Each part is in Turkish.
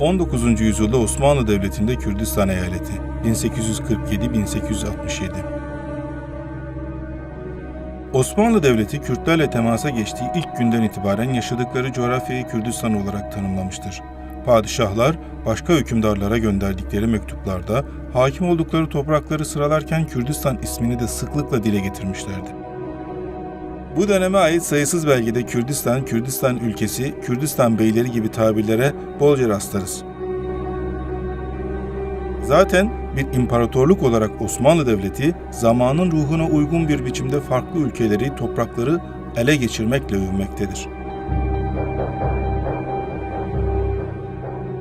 19. yüzyılda Osmanlı Devleti'nde Kürdistan eyaleti 1847-1867 Osmanlı Devleti Kürtlerle temasa geçtiği ilk günden itibaren yaşadıkları coğrafyayı Kürdistan olarak tanımlamıştır. Padişahlar başka hükümdarlara gönderdikleri mektuplarda hakim oldukları toprakları sıralarken Kürdistan ismini de sıklıkla dile getirmişlerdi. Bu döneme ait sayısız belgede Kürdistan, Kürdistan ülkesi, Kürdistan beyleri gibi tabirlere bolca rastlarız. Zaten bir imparatorluk olarak Osmanlı Devleti zamanın ruhuna uygun bir biçimde farklı ülkeleri, toprakları ele geçirmekle övünmektedir.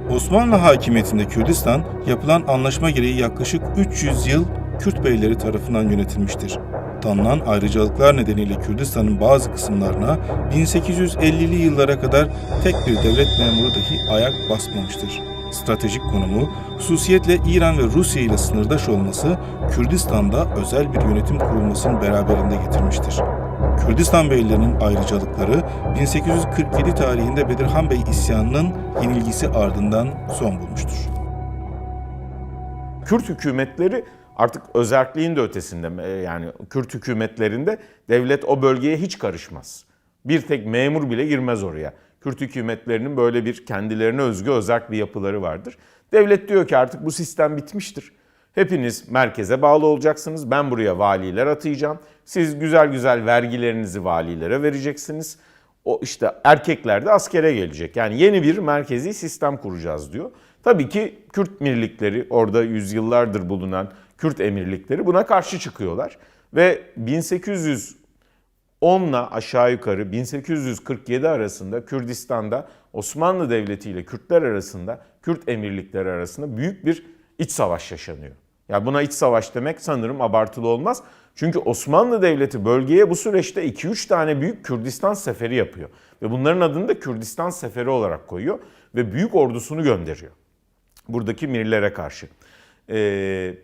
Osmanlı hakimiyetinde Kürdistan yapılan anlaşma gereği yaklaşık 300 yıl Kürt beyleri tarafından yönetilmiştir. Tanınan ayrıcalıklar nedeniyle Kürdistan'ın bazı kısımlarına 1850'li yıllara kadar tek bir devlet memuru dahi ayak basmamıştır. Stratejik konumu, hususiyetle İran ve Rusya ile sınırdaş olması, Kürdistan'da özel bir yönetim kurulmasını beraberinde getirmiştir. Kürdistan beylerinin ayrıcalıkları 1847 tarihinde Bedirhan Bey isyanının yenilgisi ardından son bulmuştur. Kürt hükümetleri artık özerkliğin de ötesinde e, yani Kürt hükümetlerinde devlet o bölgeye hiç karışmaz. Bir tek memur bile girmez oraya. Kürt hükümetlerinin böyle bir kendilerine özgü özerk bir yapıları vardır. Devlet diyor ki artık bu sistem bitmiştir. Hepiniz merkeze bağlı olacaksınız. Ben buraya valiler atayacağım. Siz güzel güzel vergilerinizi valilere vereceksiniz. O işte erkekler de askere gelecek. Yani yeni bir merkezi sistem kuracağız diyor. Tabii ki Kürt mirlikleri orada yüzyıllardır bulunan Kürt emirlikleri buna karşı çıkıyorlar. Ve 1810'la aşağı yukarı 1847 arasında Kürdistan'da Osmanlı Devleti ile Kürtler arasında, Kürt emirlikleri arasında büyük bir iç savaş yaşanıyor. Ya buna iç savaş demek sanırım abartılı olmaz. Çünkü Osmanlı Devleti bölgeye bu süreçte 2-3 tane büyük Kürdistan seferi yapıyor. Ve bunların adını da Kürdistan seferi olarak koyuyor ve büyük ordusunu gönderiyor. Buradaki mirlere karşı. Ee,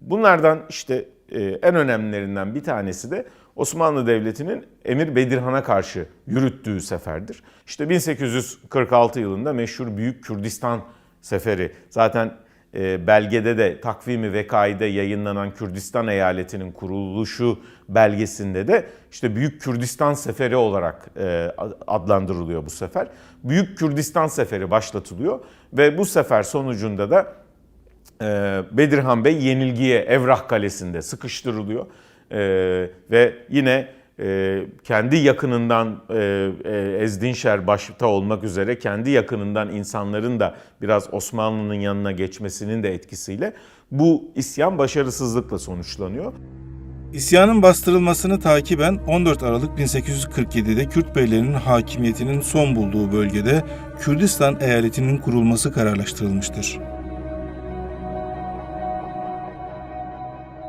bunlardan işte e, en önemlilerinden bir tanesi de Osmanlı Devleti'nin Emir Bedirhan'a karşı yürüttüğü seferdir. İşte 1846 yılında meşhur Büyük Kürdistan Seferi. Zaten e, belgede de takvimi vekaide yayınlanan Kürdistan eyaletinin kuruluşu belgesinde de işte Büyük Kürdistan Seferi olarak e, adlandırılıyor bu sefer. Büyük Kürdistan Seferi başlatılıyor ve bu sefer sonucunda da Bedirhan Bey yenilgiye Evrah Kalesi'nde sıkıştırılıyor. E, ve yine e, kendi yakınından e, e, Ezdinşer başta olmak üzere kendi yakınından insanların da biraz Osmanlı'nın yanına geçmesinin de etkisiyle bu isyan başarısızlıkla sonuçlanıyor. İsyanın bastırılmasını takiben 14 Aralık 1847'de Kürt beylerinin hakimiyetinin son bulduğu bölgede Kürdistan eyaletinin kurulması kararlaştırılmıştır.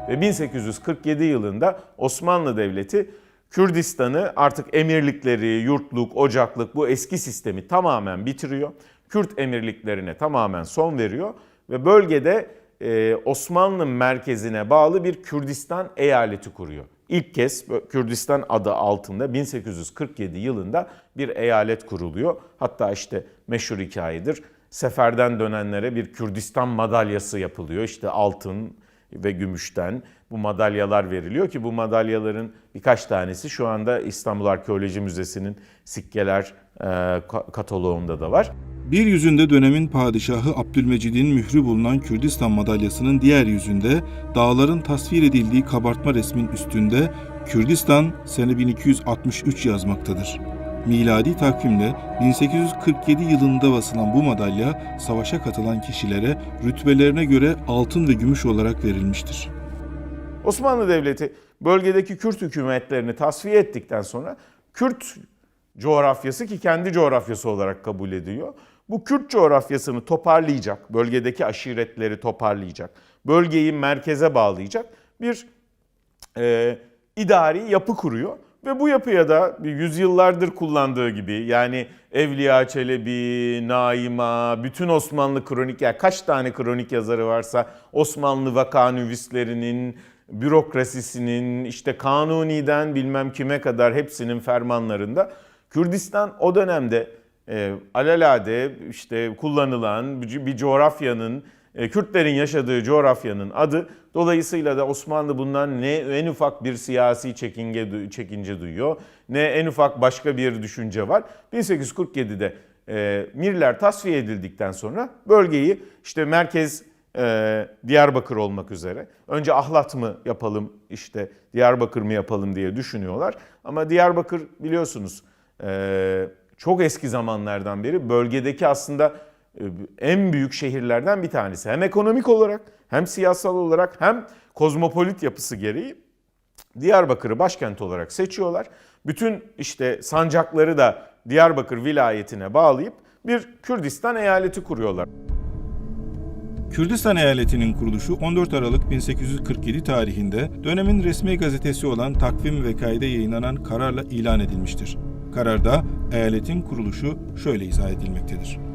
Ve 1847 yılında Osmanlı Devleti Kürdistan'ı artık emirlikleri, yurtluk, ocaklık bu eski sistemi tamamen bitiriyor. Kürt emirliklerine tamamen son veriyor ve bölgede e, Osmanlı merkezine bağlı bir Kürdistan eyaleti kuruyor. İlk kez Kürdistan adı altında 1847 yılında bir eyalet kuruluyor. Hatta işte meşhur hikayedir. Seferden dönenlere bir Kürdistan madalyası yapılıyor. İşte altın ve gümüşten bu madalyalar veriliyor ki bu madalyaların birkaç tanesi şu anda İstanbul Arkeoloji Müzesi'nin sikkeler e, kataloğunda da var. Bir yüzünde dönemin padişahı Abdülmecid'in mührü bulunan Kürdistan madalyasının diğer yüzünde dağların tasvir edildiği kabartma resmin üstünde Kürdistan sene 1263 yazmaktadır. Miladi takvimle 1847 yılında basılan bu madalya savaşa katılan kişilere rütbelerine göre altın ve gümüş olarak verilmiştir. Osmanlı Devleti bölgedeki Kürt hükümetlerini tasfiye ettikten sonra Kürt coğrafyası ki kendi coğrafyası olarak kabul ediliyor. Bu Kürt coğrafyasını toparlayacak, bölgedeki aşiretleri toparlayacak, bölgeyi merkeze bağlayacak bir e, idari yapı kuruyor. Ve bu yapıya da yüzyıllardır kullandığı gibi yani Evliya Çelebi, Naima, bütün Osmanlı kronik yani kaç tane kronik yazarı varsa Osmanlı vakanüvislerinin, bürokrasisinin, işte kanuniden bilmem kime kadar hepsinin fermanlarında Kürdistan o dönemde e, alelade işte kullanılan bir coğrafyanın, Kürtlerin yaşadığı coğrafyanın adı. Dolayısıyla da Osmanlı bundan ne en ufak bir siyasi çekinge, çekince duyuyor, ne en ufak başka bir düşünce var. 1847'de e, Mirler tasfiye edildikten sonra bölgeyi işte merkez e, Diyarbakır olmak üzere. Önce Ahlat mı yapalım işte Diyarbakır mı yapalım diye düşünüyorlar. Ama Diyarbakır biliyorsunuz e, çok eski zamanlardan beri bölgedeki aslında e, en büyük şehirlerden bir tanesi. Hem ekonomik olarak hem siyasal olarak hem kozmopolit yapısı gereği Diyarbakır'ı başkent olarak seçiyorlar. Bütün işte sancakları da Diyarbakır vilayetine bağlayıp bir Kürdistan eyaleti kuruyorlar. Kürdistan eyaletinin kuruluşu 14 Aralık 1847 tarihinde dönemin resmi gazetesi olan Takvim ve Kaide yayınlanan kararla ilan edilmiştir. Kararda eyaletin kuruluşu şöyle izah edilmektedir.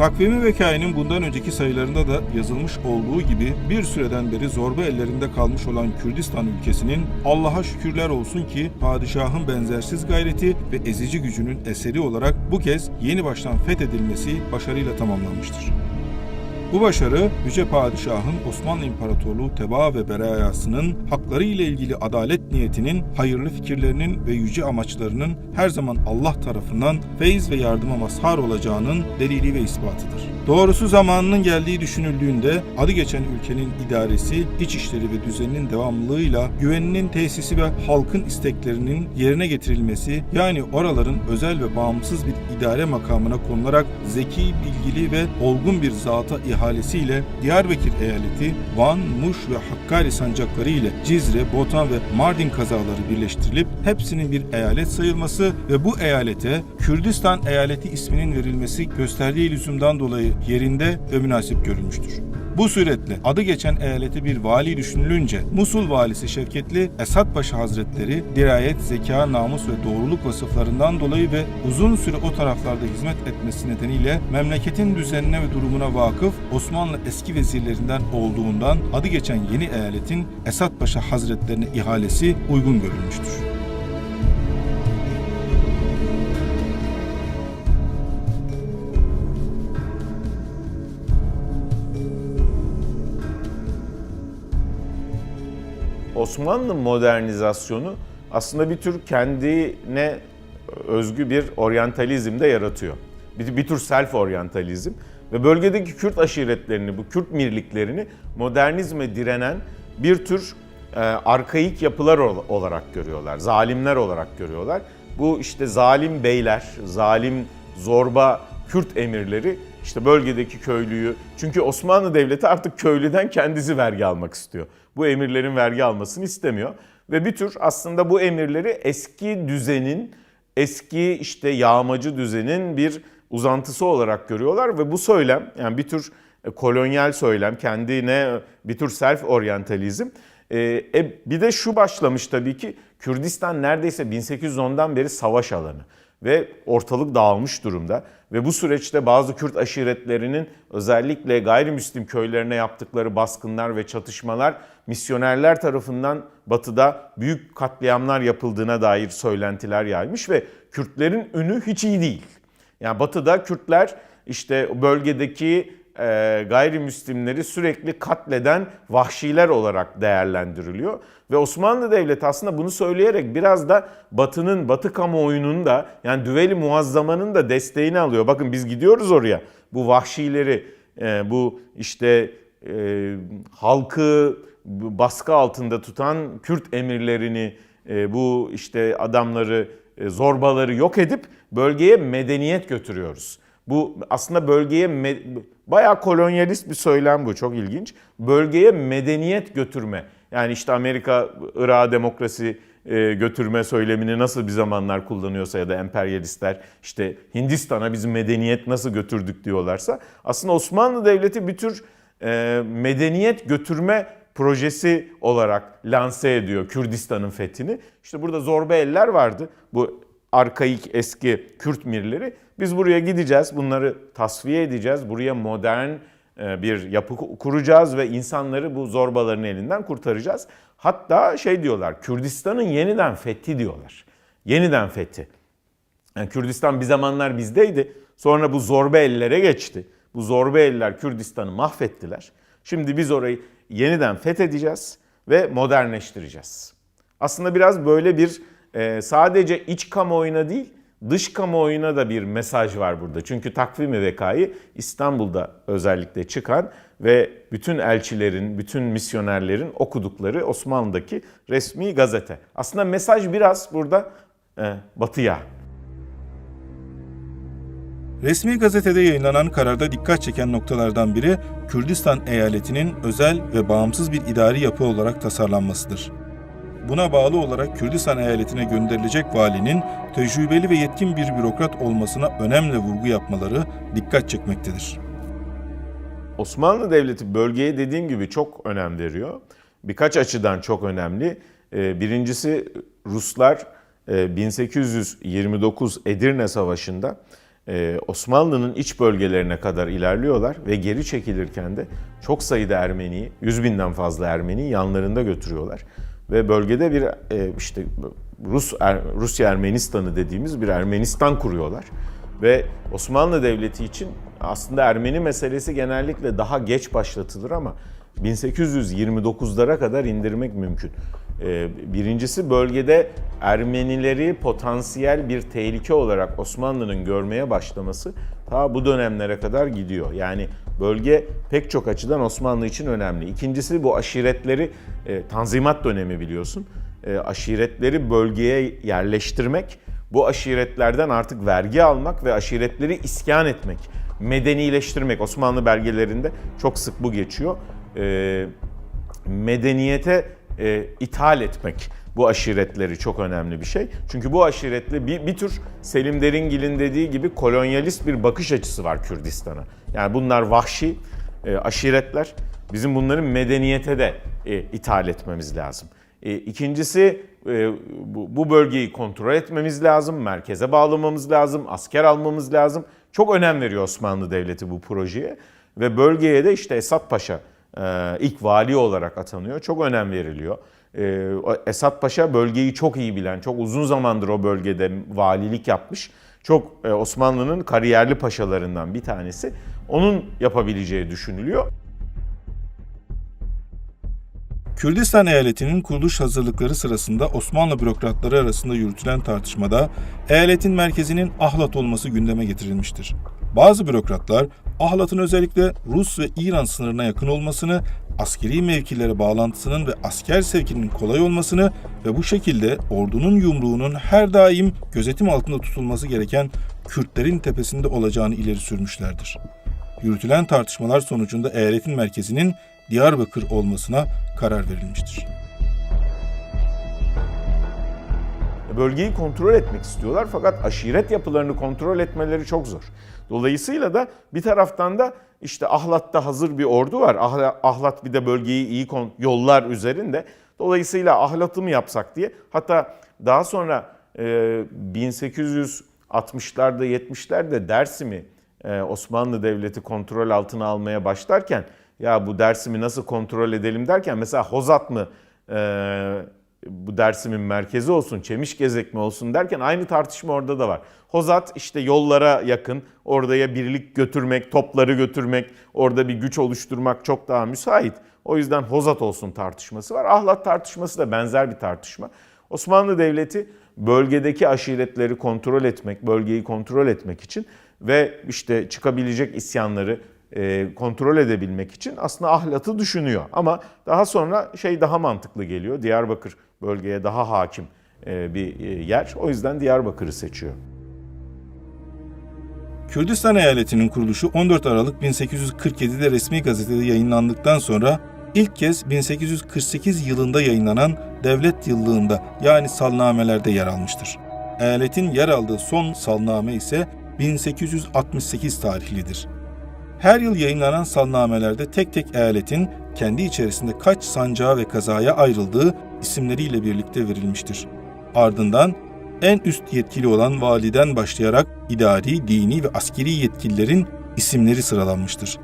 Takvimi Vekai'nin bundan önceki sayılarında da yazılmış olduğu gibi bir süreden beri zorba ellerinde kalmış olan Kürdistan ülkesinin Allah'a şükürler olsun ki padişahın benzersiz gayreti ve ezici gücünün eseri olarak bu kez yeni baştan fethedilmesi başarıyla tamamlanmıştır. Bu başarı Yüce Padişah'ın Osmanlı İmparatorluğu tebaa ve berayasının hakları ile ilgili adalet niyetinin, hayırlı fikirlerinin ve yüce amaçlarının her zaman Allah tarafından feyiz ve yardıma mazhar olacağının delili ve ispatıdır. Doğrusu zamanının geldiği düşünüldüğünde adı geçen ülkenin idaresi, iç işleri ve düzeninin devamlılığıyla güveninin tesisi ve halkın isteklerinin yerine getirilmesi yani oraların özel ve bağımsız bir idare makamına konularak zeki, bilgili ve olgun bir zata ihalesiyle Diyarbakır eyaleti, Van, Muş ve Hakkari sancakları ile Cizre, Botan ve Mardin kazaları birleştirilip hepsinin bir eyalet sayılması ve bu eyalete Kürdistan eyaleti isminin verilmesi gösterdiği lüzumdan dolayı yerinde ve münasip görülmüştür. Bu suretle adı geçen eyalete bir vali düşünülünce Musul valisi Şevketli Esat Paşa Hazretleri dirayet, zeka, namus ve doğruluk vasıflarından dolayı ve uzun süre o taraflarda hizmet etmesi nedeniyle memleketin düzenine ve durumuna vakıf Osmanlı eski vezirlerinden olduğundan adı geçen yeni eyaletin Esat Paşa Hazretlerine ihalesi uygun görülmüştür. Osmanlı modernizasyonu aslında bir tür kendine özgü bir oryantalizm de yaratıyor. Bir, bir tür self oryantalizm ve bölgedeki Kürt aşiretlerini, bu Kürt mirliklerini modernizme direnen bir tür e, arkaik yapılar ol- olarak görüyorlar, zalimler olarak görüyorlar. Bu işte zalim beyler, zalim zorba Kürt emirleri işte bölgedeki köylüyü çünkü Osmanlı Devleti artık köylüden kendisi vergi almak istiyor. Bu emirlerin vergi almasını istemiyor. Ve bir tür aslında bu emirleri eski düzenin eski işte yağmacı düzenin bir uzantısı olarak görüyorlar. Ve bu söylem yani bir tür e, kolonyal söylem kendine bir tür self oryantalizm e, e, bir de şu başlamış tabii ki Kürdistan neredeyse 1810'dan beri savaş alanı ve ortalık dağılmış durumda. Ve bu süreçte bazı Kürt aşiretlerinin özellikle gayrimüslim köylerine yaptıkları baskınlar ve çatışmalar misyonerler tarafından batıda büyük katliamlar yapıldığına dair söylentiler yaymış ve Kürtlerin ünü hiç iyi değil. Yani batıda Kürtler işte bölgedeki e, gayrimüslimleri sürekli katleden vahşiler olarak değerlendiriliyor. Ve Osmanlı Devleti aslında bunu söyleyerek biraz da Batı'nın, Batı kamuoyunun da yani Düveli Muazzama'nın da desteğini alıyor. Bakın biz gidiyoruz oraya. Bu vahşileri, e, bu işte e, halkı baskı altında tutan Kürt emirlerini, bu işte adamları, zorbaları yok edip bölgeye medeniyet götürüyoruz. Bu aslında bölgeye bayağı kolonyalist bir söylem bu çok ilginç. Bölgeye medeniyet götürme. Yani işte Amerika Irak'a demokrasi e, götürme söylemini nasıl bir zamanlar kullanıyorsa ya da emperyalistler işte Hindistan'a biz medeniyet nasıl götürdük diyorlarsa aslında Osmanlı Devleti bir tür e, medeniyet götürme projesi olarak lanse ediyor Kürdistan'ın fethini. İşte burada zorba eller vardı. Bu arkaik eski Kürt mirleri. Biz buraya gideceğiz, bunları tasfiye edeceğiz. Buraya modern e, bir yapı kuracağız ve insanları bu zorbaların elinden kurtaracağız. Hatta şey diyorlar, Kürdistan'ın yeniden fethi diyorlar. Yeniden fethi. Yani Kürdistan bir zamanlar bizdeydi. Sonra bu zorba ellere geçti. Bu zorba eller Kürdistan'ı mahvettiler. Şimdi biz orayı yeniden fethedeceğiz ve modernleştireceğiz. Aslında biraz böyle bir e, sadece iç kamuoyuna değil, dış kamuoyuna da bir mesaj var burada. Çünkü takvimi vekayı İstanbul'da özellikle çıkan ve bütün elçilerin, bütün misyonerlerin okudukları Osmanlı'daki resmi gazete. Aslında mesaj biraz burada e, batıya Resmi gazetede yayınlanan kararda dikkat çeken noktalardan biri Kürdistan eyaletinin özel ve bağımsız bir idari yapı olarak tasarlanmasıdır. Buna bağlı olarak Kürdistan eyaletine gönderilecek valinin tecrübeli ve yetkin bir bürokrat olmasına önemli vurgu yapmaları dikkat çekmektedir. Osmanlı Devleti bölgeye dediğim gibi çok önem veriyor. Birkaç açıdan çok önemli. Ee, Birincisi Ruslar e, 1829 Edirne Savaşı'nda e, Osmanlı'nın iç bölgelerine kadar ilerliyorlar ve geri çekilirken de çok sayıda Ermeniyi, 100 binden fazla Ermeniyi yanlarında götürüyorlar. Ve bölgede bir e, işte Rus Er- Rusya Ermenistan'ı dediğimiz bir Ermenistan kuruyorlar. Ve Osmanlı Devleti için aslında Ermeni meselesi genellikle daha geç başlatılır ama 1829'lara kadar indirmek mümkün. Ee, Birincisi bölgede Ermenileri potansiyel bir tehlike olarak Osmanlı'nın görmeye başlaması ta bu dönemlere kadar gidiyor. Yani bölge pek çok açıdan Osmanlı için önemli. İkincisi bu aşiretleri e, Tanzimat dönemi biliyorsun. E, aşiretleri bölgeye yerleştirmek bu aşiretlerden artık vergi almak ve aşiretleri iskan etmek, medenileştirmek Osmanlı belgelerinde çok sık bu geçiyor. Ee, medeniyete e, ithal etmek bu aşiretleri çok önemli bir şey. Çünkü bu aşiretle bir, bir tür Selim Deringil'in dediği gibi kolonyalist bir bakış açısı var Kürdistan'a. Yani bunlar vahşi e, aşiretler. Bizim bunları medeniyete de e, ithal etmemiz lazım. E, ikincisi e, bu, bu bölgeyi kontrol etmemiz lazım, merkeze bağlamamız lazım, asker almamız lazım. Çok önem veriyor Osmanlı Devleti bu projeye ve bölgeye de işte Esat Paşa e, ilk vali olarak atanıyor. Çok önem veriliyor. E, o Esat Paşa bölgeyi çok iyi bilen, çok uzun zamandır o bölgede valilik yapmış. Çok e, Osmanlı'nın kariyerli paşalarından bir tanesi. Onun yapabileceği düşünülüyor. Kürdistan eyaletinin kuruluş hazırlıkları sırasında Osmanlı bürokratları arasında yürütülen tartışmada eyaletin merkezinin Ahlat olması gündeme getirilmiştir. Bazı bürokratlar Ahlat'ın özellikle Rus ve İran sınırına yakın olmasını, askeri mevkilere bağlantısının ve asker sevkinin kolay olmasını ve bu şekilde ordunun yumruğunun her daim gözetim altında tutulması gereken Kürtlerin tepesinde olacağını ileri sürmüşlerdir. Yürütülen tartışmalar sonucunda eyaletin merkezinin Diyarbakır olmasına karar verilmiştir. Bölgeyi kontrol etmek istiyorlar fakat aşiret yapılarını kontrol etmeleri çok zor. Dolayısıyla da bir taraftan da işte Ahlat'ta hazır bir ordu var. Ahla- Ahlat bir de bölgeyi iyi kon- yollar üzerinde. Dolayısıyla Ahlat'ı mı yapsak diye. Hatta daha sonra e, 1860'larda 70'lerde Dersim'i e, Osmanlı Devleti kontrol altına almaya başlarken ya bu Dersim'i nasıl kontrol edelim derken mesela Hozat mı e, bu Dersim'in merkezi olsun, Çemişgezek mi olsun derken aynı tartışma orada da var. Hozat işte yollara yakın, oraya birlik götürmek, topları götürmek, orada bir güç oluşturmak çok daha müsait. O yüzden Hozat olsun tartışması var. Ahlat tartışması da benzer bir tartışma. Osmanlı Devleti bölgedeki aşiretleri kontrol etmek, bölgeyi kontrol etmek için ve işte çıkabilecek isyanları e, kontrol edebilmek için aslında ahlatı düşünüyor. Ama daha sonra şey daha mantıklı geliyor. Diyarbakır bölgeye daha hakim e, bir e, yer. O yüzden Diyarbakır'ı seçiyor. Kürdistan eyaletinin kuruluşu 14 Aralık 1847'de resmi gazetede yayınlandıktan sonra ilk kez 1848 yılında yayınlanan devlet yıllığında yani salnamelerde yer almıştır. Eyaletin yer aldığı son salname ise 1868 tarihlidir. Her yıl yayınlanan salnamelerde tek tek eyaletin kendi içerisinde kaç sancağa ve kazaya ayrıldığı isimleriyle birlikte verilmiştir. Ardından en üst yetkili olan validen başlayarak idari, dini ve askeri yetkililerin isimleri sıralanmıştır.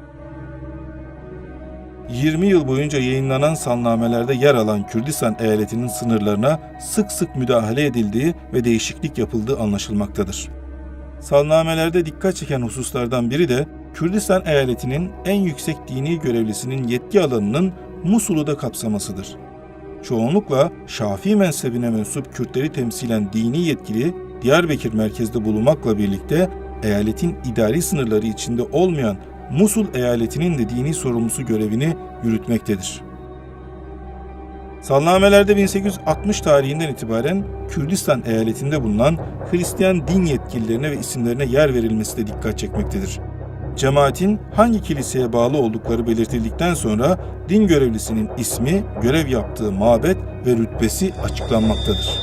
20 yıl boyunca yayınlanan salnamelerde yer alan Kürdistan eyaletinin sınırlarına sık sık müdahale edildiği ve değişiklik yapıldığı anlaşılmaktadır. Salnamelerde dikkat çeken hususlardan biri de Kürdistan eyaletinin en yüksek dini görevlisinin yetki alanının Musul'u da kapsamasıdır. Çoğunlukla Şafii mezhebine mensup Kürtleri temsilen dini yetkili Diyarbakır merkezde bulunmakla birlikte eyaletin idari sınırları içinde olmayan Musul eyaletinin de dini sorumlusu görevini yürütmektedir. Salnamelerde 1860 tarihinden itibaren Kürdistan eyaletinde bulunan Hristiyan din yetkililerine ve isimlerine yer verilmesi de dikkat çekmektedir. Cemaatin hangi kiliseye bağlı oldukları belirtildikten sonra din görevlisinin ismi, görev yaptığı mabet ve rütbesi açıklanmaktadır.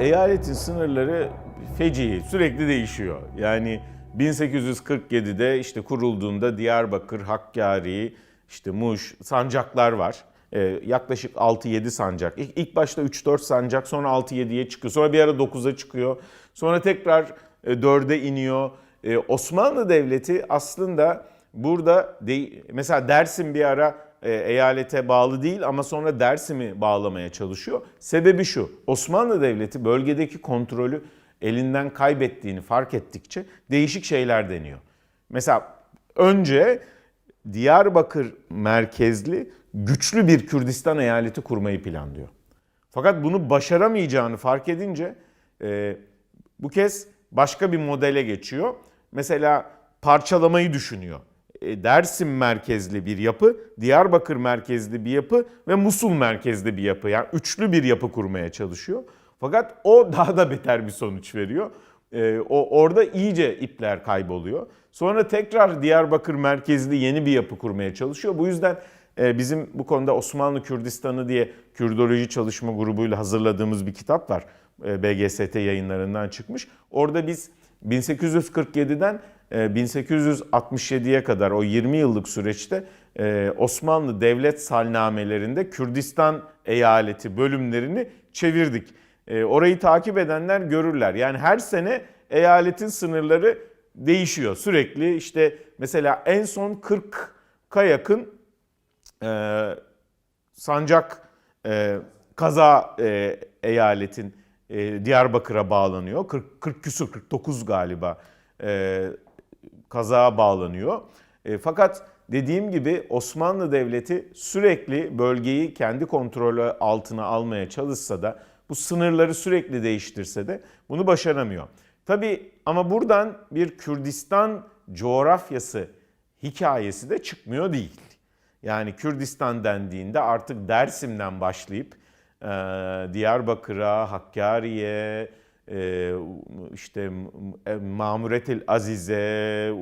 Eyaletin sınırları feci, sürekli değişiyor. Yani 1847'de işte kurulduğunda Diyarbakır, Hakkari, işte Muş, sancaklar var. Ee, yaklaşık 6-7 sancak. İlk, ilk başta 3-4 sancak, sonra 6-7'ye çıkıyor. Sonra bir ara 9'a çıkıyor. Sonra tekrar e, 4'e iniyor. Ee, Osmanlı Devleti aslında burada de, mesela Dersim bir ara e, eyalete bağlı değil ama sonra Dersim'i bağlamaya çalışıyor. Sebebi şu, Osmanlı Devleti bölgedeki kontrolü elinden kaybettiğini fark ettikçe değişik şeyler deniyor. Mesela önce Diyarbakır merkezli güçlü bir Kürdistan eyaleti kurmayı planlıyor. Fakat bunu başaramayacağını fark edince e, bu kez başka bir modele geçiyor. Mesela parçalamayı düşünüyor. E, Dersim merkezli bir yapı, Diyarbakır merkezli bir yapı ve Musul merkezli bir yapı. Yani üçlü bir yapı kurmaya çalışıyor. Fakat o daha da beter bir sonuç veriyor. E, o orada iyice ipler kayboluyor. Sonra tekrar Diyarbakır merkezli yeni bir yapı kurmaya çalışıyor. Bu yüzden e, bizim bu konuda Osmanlı Kürdistanı diye Kürdoloji Çalışma Grubu'yla hazırladığımız bir kitap var. E, BGST yayınlarından çıkmış. Orada biz 1847'den 1867'ye kadar o 20 yıllık süreçte e, Osmanlı devlet salnamelerinde Kürdistan eyaleti bölümlerini çevirdik. E, orayı takip edenler görürler. Yani her sene eyaletin sınırları değişiyor. Sürekli işte mesela en son 40'a yakın e, sancak kaza eyaletin Diyarbakır'a bağlanıyor. 40, 40 küsur 49 galiba e, kazağa bağlanıyor. E, fakat dediğim gibi Osmanlı Devleti sürekli bölgeyi kendi kontrolü altına almaya çalışsa da bu sınırları sürekli değiştirse de bunu başaramıyor. Tabi ama buradan bir Kürdistan coğrafyası hikayesi de çıkmıyor değil. Yani Kürdistan dendiğinde artık Dersim'den başlayıp e, Diyarbakır'a, Hakkari'ye, e, işte Mamuretil Azize,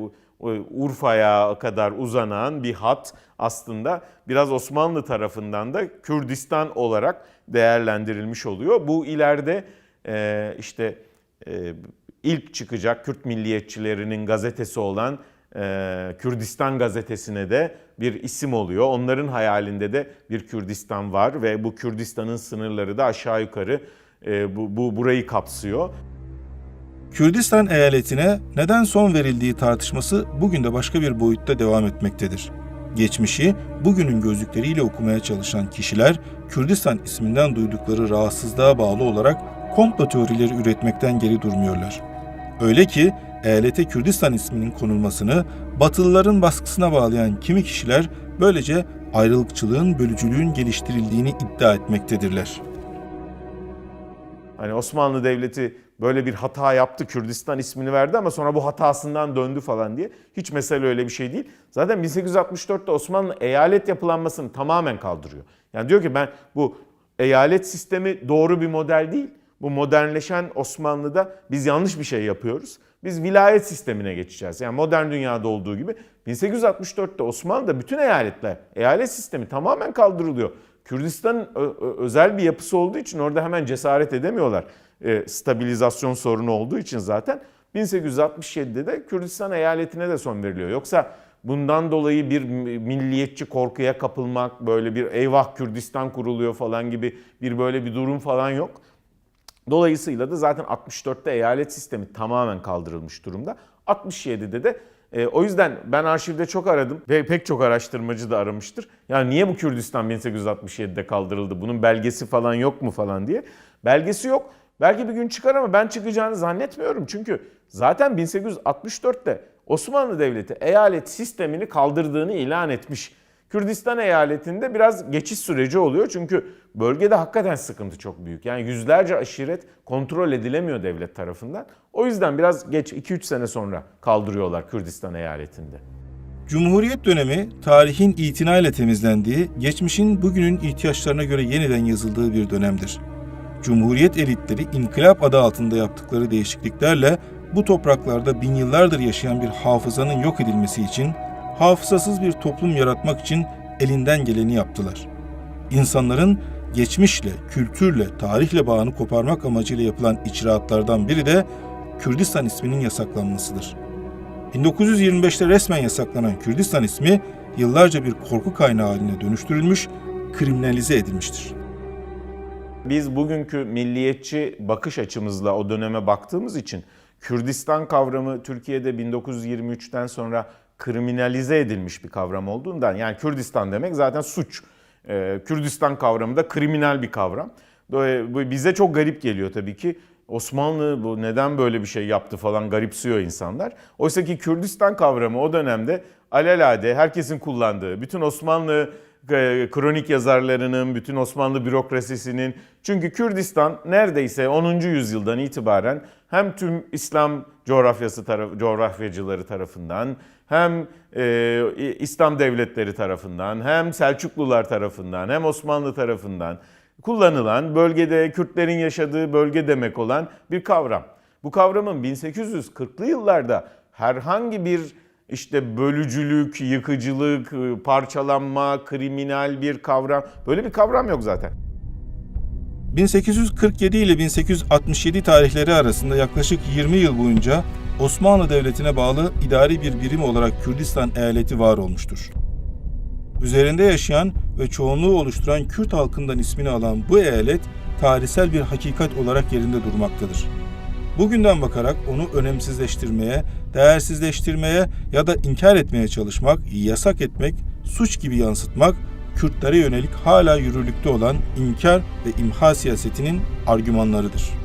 Urfa'ya kadar uzanan bir hat aslında biraz Osmanlı tarafından da Kürdistan olarak değerlendirilmiş oluyor. Bu ileride e, işte e, ilk çıkacak Kürt milliyetçilerinin gazetesi olan Kürdistan gazetesine de bir isim oluyor. Onların hayalinde de bir Kürdistan var ve bu Kürdistan'ın sınırları da aşağı yukarı bu, bu burayı kapsıyor. Kürdistan eyaletine neden son verildiği tartışması bugün de başka bir boyutta devam etmektedir. Geçmişi bugünün gözlükleriyle okumaya çalışan kişiler Kürdistan isminden duydukları rahatsızlığa bağlı olarak komplo teorileri üretmekten geri durmuyorlar. Öyle ki eyalete Kürdistan isminin konulmasını Batılıların baskısına bağlayan kimi kişiler böylece ayrılıkçılığın, bölücülüğün geliştirildiğini iddia etmektedirler. Hani Osmanlı Devleti böyle bir hata yaptı, Kürdistan ismini verdi ama sonra bu hatasından döndü falan diye. Hiç mesele öyle bir şey değil. Zaten 1864'te Osmanlı eyalet yapılanmasını tamamen kaldırıyor. Yani diyor ki ben bu eyalet sistemi doğru bir model değil. Bu modernleşen Osmanlı'da biz yanlış bir şey yapıyoruz. Biz vilayet sistemine geçeceğiz. Yani modern dünyada olduğu gibi 1864'te Osmanlı'da bütün eyaletler, eyalet sistemi tamamen kaldırılıyor. Kürdistan'ın özel bir yapısı olduğu için orada hemen cesaret edemiyorlar. E, stabilizasyon sorunu olduğu için zaten 1867'de de Kürdistan eyaletine de son veriliyor. Yoksa bundan dolayı bir milliyetçi korkuya kapılmak, böyle bir eyvah Kürdistan kuruluyor falan gibi bir böyle bir durum falan yok. Dolayısıyla da zaten 64'te eyalet sistemi tamamen kaldırılmış durumda. 67'de de e, o yüzden ben arşivde çok aradım ve pek çok araştırmacı da aramıştır. Yani niye bu Kürdistan 1867'de kaldırıldı? Bunun belgesi falan yok mu falan diye. Belgesi yok. Belki bir gün çıkar ama ben çıkacağını zannetmiyorum. Çünkü zaten 1864'te Osmanlı Devleti eyalet sistemini kaldırdığını ilan etmiş. Kürdistan eyaletinde biraz geçiş süreci oluyor çünkü bölgede hakikaten sıkıntı çok büyük. Yani yüzlerce aşiret kontrol edilemiyor devlet tarafından. O yüzden biraz geç 2-3 sene sonra kaldırıyorlar Kürdistan eyaletinde. Cumhuriyet dönemi tarihin itinayla temizlendiği, geçmişin bugünün ihtiyaçlarına göre yeniden yazıldığı bir dönemdir. Cumhuriyet elitleri inkılap adı altında yaptıkları değişikliklerle bu topraklarda bin yıllardır yaşayan bir hafızanın yok edilmesi için, hafızasız bir toplum yaratmak için elinden geleni yaptılar. İnsanların geçmişle, kültürle, tarihle bağını koparmak amacıyla yapılan icraatlardan biri de Kürdistan isminin yasaklanmasıdır. 1925'te resmen yasaklanan Kürdistan ismi yıllarca bir korku kaynağı haline dönüştürülmüş, kriminalize edilmiştir. Biz bugünkü milliyetçi bakış açımızla o döneme baktığımız için Kürdistan kavramı Türkiye'de 1923'ten sonra kriminalize edilmiş bir kavram olduğundan yani Kürdistan demek zaten suç. Ee, Kürdistan kavramı da kriminal bir kavram. Böyle- bize çok garip geliyor tabii ki. Osmanlı bu neden böyle bir şey yaptı falan garipsiyor insanlar. Oysa ki Kürdistan kavramı o dönemde alelade herkesin kullandığı, bütün Osmanlı e, kronik yazarlarının, bütün Osmanlı bürokrasisinin çünkü Kürdistan neredeyse 10. yüzyıldan itibaren hem tüm İslam coğrafyası taraf, coğrafyacıları tarafından hem e, İslam devletleri tarafından hem Selçuklular tarafından hem Osmanlı tarafından kullanılan bölgede Kürtlerin yaşadığı bölge demek olan bir kavram. Bu kavramın 1840'lı yıllarda herhangi bir işte bölücülük, yıkıcılık, parçalanma, kriminal bir kavram böyle bir kavram yok zaten. 1847 ile 1867 tarihleri arasında yaklaşık 20 yıl boyunca Osmanlı Devleti'ne bağlı idari bir birim olarak Kürdistan eyaleti var olmuştur. Üzerinde yaşayan ve çoğunluğu oluşturan Kürt halkından ismini alan bu eyalet tarihsel bir hakikat olarak yerinde durmaktadır. Bugünden bakarak onu önemsizleştirmeye, değersizleştirmeye ya da inkar etmeye çalışmak, yasak etmek, suç gibi yansıtmak Kürtlere yönelik hala yürürlükte olan inkar ve imha siyasetinin argümanlarıdır.